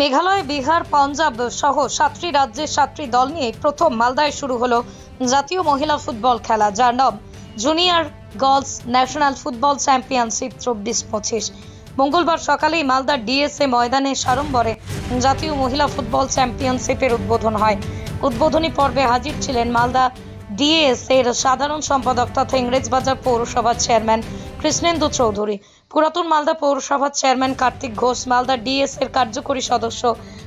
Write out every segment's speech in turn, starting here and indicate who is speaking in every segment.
Speaker 1: মেঘালয়, বিহার, পাঞ্জাব সহ সাতটি রাজ্যের সাতটি দল নিয়ে প্রথম মালদায় শুরু হলো জাতীয় মহিলা ফুটবল খেলা, যার নাম junior girls national football championship চব্বিশ পঁচিশ। মঙ্গলবার সকালেই মালদার ডিএসএ ময়দানে সাড়ম্বরে জাতীয় মহিলা ফুটবল চ্যাম্পিয়নশিপের উদ্বোধন হয়। উদ্বোধনী পর্বে হাজির ছিলেন মালদা ডিএস এর সাধারণ সম্পাদক তথা ইংরেজবাজার পৌরসভার চেয়ারম্যান কৃষ্ণেন্দু চৌধুরী। পুরাতন মালদা পৌরসভার চেয়ারম্যান কার্তিক ঘোষ মালদা ডিএস এর কার্যকরী সদস্য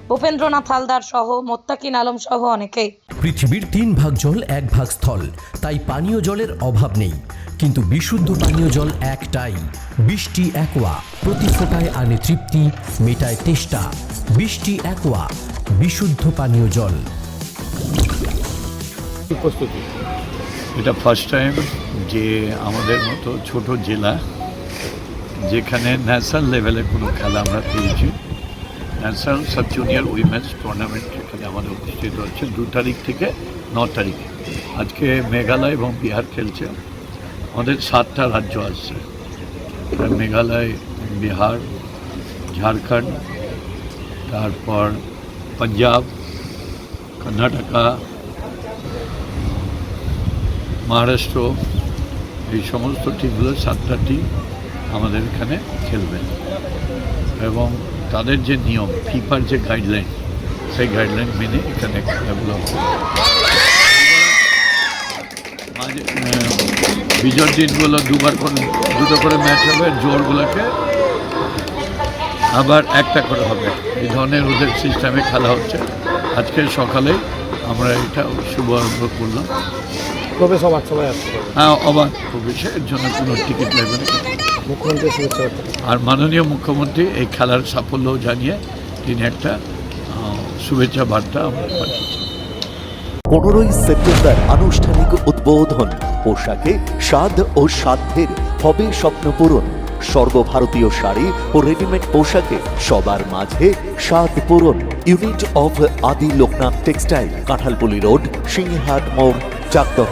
Speaker 1: ভূপেন্দ্রনাথ হালদার সহ মোত্তাকিন আলম সহ অনেকেই।
Speaker 2: পৃথিবীর তিন ভাগ জল এক ভাগ স্থল তাই পানীয় জলের অভাব নেই। কিন্তু বিশুদ্ধ পানীয় জল একটাই বৃষ্টি একোয়া প্রতি ফোটায় আনে তৃপ্তি মেটায় তেষ্টা। বৃষ্টি একোয়া বিশুদ্ধ পানীয় জল।
Speaker 3: প্রস্তুতি?
Speaker 4: এটা ফার্স্ট টাইম যে আমাদের মতো ছোট জেলা যেখানে ন্যাশনাল লেভেলে কোনো খেলা আমরা পেয়েছি national sub junior women's tournament এখানে আমাদের অনুষ্ঠিত হচ্ছে দু তারিখ থেকে ন তারিখ। আজকে মেঘালয় এবং বিহার খেলছে। আমাদের সাতটা রাজ্য আসছে। মেঘালয়, বিহার, ঝাড়খণ্ড, তারপর পাঞ্জাব, কর্ণাটকা মহারাষ্ট্র এই সমস্ত টিমগুলো সাতটা টিম আমাদের এখানে খেলবে। এবং তাদের যে নিয়ম ফিফার যে গাইডলাইন সেই গাইডলাইন মেনে এখানে খেলাগুলো মাঝে আহ, বিজয়ের দিনগুলো দুবার করে দুটো করে ম্যাচ হবে জোরগুলোকে আবার একটা করে হবে। এই ধরনের ওদের সিস্টেমে খেলা হচ্ছে। আজকে সকালে আমরা এটা শুভারম্ভ করলাম।
Speaker 3: কবে সবার সবাই আসতে
Speaker 4: হ্যাঁ অবাক। প্রবেশে এর জন্য কোনো টিকিট লাগবে না।
Speaker 3: মুখ্যমন্ত্রী শুভেচ্ছা
Speaker 4: আর মাননীয় মুখ্যমন্ত্রী এই খেলার সাফল্য জানিয়ে তিনি একটা শুভেচ্ছা বার্তা আমরা পাঠিয়েছেন
Speaker 5: পনেরোই সেপ্টেম্বর আনুষ্ঠানিক উদ্বোধন। পোশাকে স্বাদ ও সাধ্যের হবে স্বপ্ন পূরণ। সর্বভারতীয় শাড়ি ও রেডিমেড পোশাকে সবার মাঝে স্বাদ পূরণ। Unit of Adi Loknath textile Kanthalpuli road Singhat মোড় চাকদহ